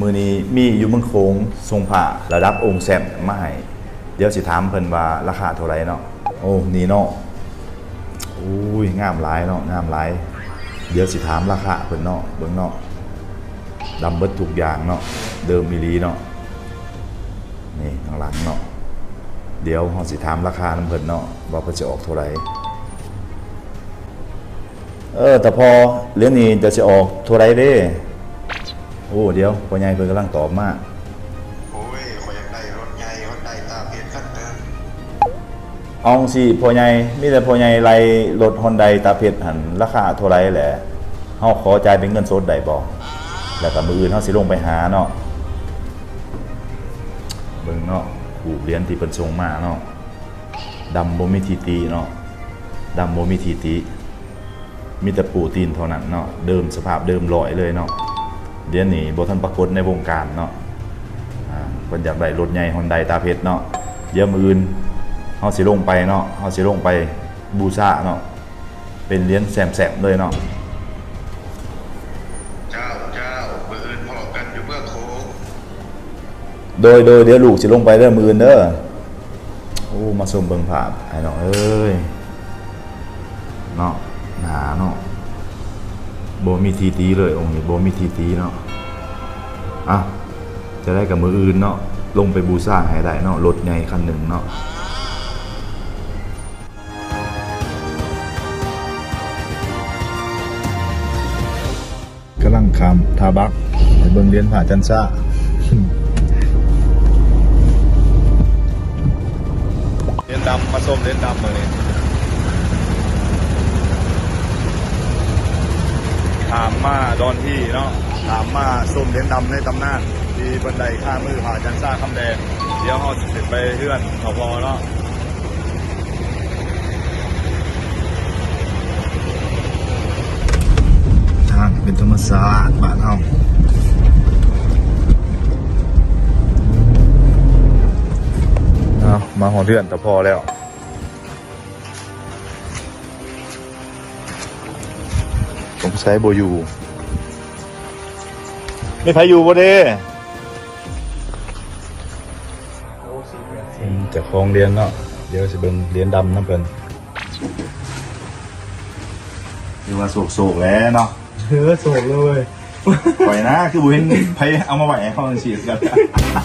มือนี้มีอยู่เมืองโค้งทรงผ่าระดับองค์แซมมาให้เดี๋ยวสิถามเพิ่นว่าราคาเท่าไหร่เนาะโอ้นี่เนาะอุ้ยงามหลายเนาะงามหลายเดี๋ยวสิถามราคาเพิ่นเนาะเบิ่งเนาะดำเบิดทุกอย่างเนาะเดิมมีลีเนาะนี่ข้างหลังเนาะเดี๋ยวเฮาสิถามราคานํเพิ่นเนาะว่าเพิ่นสิออกเท่าไหร่เออแต่พอเรื่องนี้จะสิออกเท่าไรเด้ โอ้เดี๋ยวพ่อใหญ่เพิ่นกำลังตอบมาโอ้ยขอยอยากได้รถใหญ่รถได้ตาเพชรคันเดิมเอาสิพ่อใหญ่มีแต่พ่อใหญ่ไล่รถฮอนไดตาเพชรหันราคาเท่าไหร่แหละเฮาขอจ่ายเป็นเงินสดได้บ่แล้วก็มื้ออื่นเฮาสิลงไปหาเนาะเบิ่งเนาะผูกเหรียญที่เพิ่นส่งมาเนาะดำบ่มีทีตีเนาะดำบ่มีทีตีมีแต่ปูตีนเท่านั้นเนาะเดิมสภาพเดิมลอยเลยเนาะ เหรียญนี้บ่ทันปรากฏในวงการเนาะอ่าเพิ่นอยากได้รถใหญ่ฮอนไดตาเพชรเนาะเดี๋ยวมื้ออื่นเฮาสิลงไปเนาะเฮาสิลงไปบูชาเนาะเป็นเหรียญแซมๆเลยเนาะเจ้าเจ้ามืออื่นพอกันอยู่เมื่องโค้งโดยโดยเดี๋ยวลูกสิลงไปเด้อมื้ออื่นเด้อโอ้มาชมเบิ่งภาพไอ้น้องเอ้ยเนาะหนาเนาะ บมีทีตีเลยองค์นี้บมีทีตีเนาะอะจะได้กับมืออื่นเนาะลงไปบูชาให้ได้เนาะรถใหญ่คันหนึ่งเนาะกำลังคำทาบักไปเบิ่งเรียนผ่าจันซ่าเรียนดำมาส้มเรียนดำมาเลย ถามมาดอนที่เนาะถามมาส้มเรียนดำในตำนานที่บันไดข้ามมือผ่าจันซ่าคำแดงเดี๋ยวเขาสิไปเพื่อนเขาพอเนาะทางเป็นธรรมศาสตร์บ้านเฮาเอามาหอเดือนแต่พอแล้ว ใช้โบอยูไม่ใครอยู่บ่เด้อืมเจะคลองเรียนเนาะเดี๋ยวสิเบิ่งเรียนดำน้ำเพิ่นคือว่าโศกๆแล้วเนาะเออโสดเลยปล่อยนะคือบุเห็นไผเอามาไหวให้เขาฉีดกัน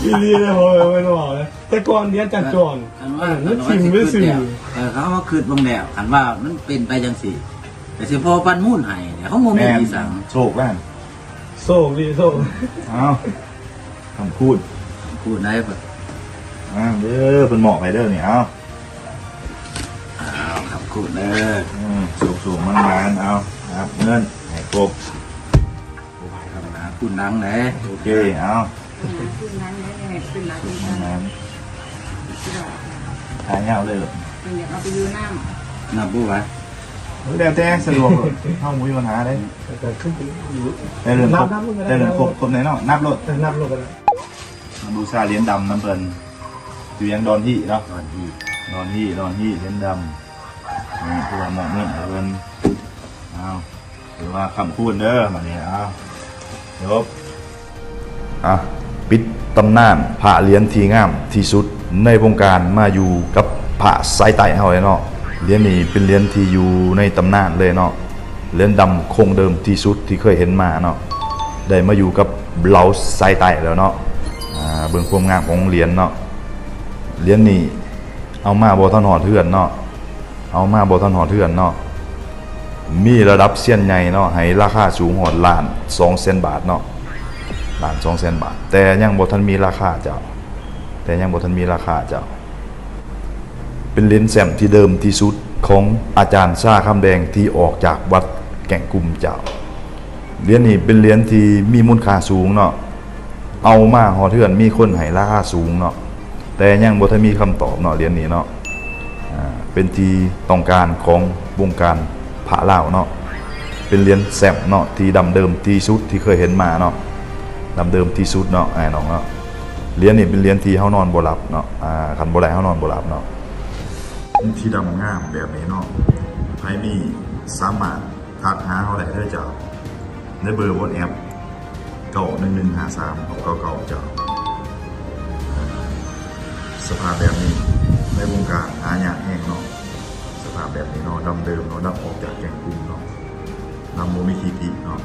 อีลีเลยโอ้ยไม่ต้องบอกเลยแต่ก่อนเรียนจัดจอนอันอ่าว่านึกชิมไม่สื่อเออเขาว่าคืดบางแนวอันว่ามันเป็นไปจังสี่ แต่สิพอปันมุ่นให้เนี่ยเขาโมเมแม่นนอีสังโศกแล้วโศกดีโศกเอาคำพูดพูดได้ปะอ่าเด้อเป็นหมอกไปเด้อนี่เอาอ้าวครับพูดเด้ออืมสูงสูงมันมันๆเอาครับเงินให้ครบโอ้ยครับนะพูดนังเลยโอเคเอาขึ้นนั้นเลยขึ้นร้านนี้ประมาณที่เราทายาวเลยเป็นอยากเอาไปยูน้นับพูดไว้ เดี๋ยวแต่สะดวกเลยเข้ามุ้ยปัญหาเลยแต่ขึ้นไปอยู่ได้เรื่องครบนับนับมึงก็ได้ได้เรื่องครบครบไหนเนาะนับรถแต่นับลงกันมาดูซาเหรียญดำน้ำเปินอยู่ยังดอนที่เนาะตอนที่ดอนที่ดอนที่เหรียญดำนี่คือว่าหมอกเงินเพิ่นเอาหรือว่าคำพูดเด้อมาเนี่ยเอาจบอะปิดตำนานพระเหรียญที่งามที่สุดในวงการมาอยู่กับพระสายไต่เฮาเลยเนาะ เหรียญนี้เป็นเหรียญที่อยู่ในตำนานเลยเนาะเหรียญดำคงเดิมที่สุดที่เคยเห็นมาเนาะได้มาอยู่กับเราสายไต่แล้วเนาะเบิ่งความงามของเหรียญเนาะเหรียญนี้เอามาบ่ทันหอดเทือนเนาะเอามาบ่ทันหอดเทือนเนาะมีระดับเซียนใหญ่เนาะให้ราคาสูงหอดล้าน200,000บาทเนาะล้านสองแสนบาท แต่ยังบ่ทันมีราคาเจ้าแต่ยังบ่ทันมีราคาเจ้า เป็นเหรียญแซมที่เดิมที่สุดของอาจารย์ซาคำแดงที่ออกจากวัดแก่งกุมเจ้าเหรียญนี้เป็นเหรียญที่มีมูลค่าสูงเนาะเอามาหอเทือนมีคนให้ราคาสูงเนาะแต่ยังบ่ทันมีคำตอบเนาะเหรียญนี้เนาะเป็นที่ต้องการของวงการพระลาเนาะเป็นเหรียญแซมเนาะที่ดำเดิมที่สุดที่เคยเห็นมาเนาะดำเดิมที่สุดเนาะไอ้น้องเนาะเรียนนี่เป็นเรียนที่เฮานอนบ่หลับเนาะอ่าคันบ่ได้เฮานอนบ่หลับเนาะ ที่ดำงามแบบนี้เนาะใครมีสามารถทักหาเฮาได้เด้จ้าในเบอร์ WhatsApp เก่าหนึ่งหนึ่งหาสามของเก่าเก่าเจ้าสภาพแบบนี้ในวงการหายากแห้งเนาะสภาพแบบนี้เนาะดำเดิมเนาะดำออกจากแกงกลุ่มเนาะดำโมมิคีติเนาะ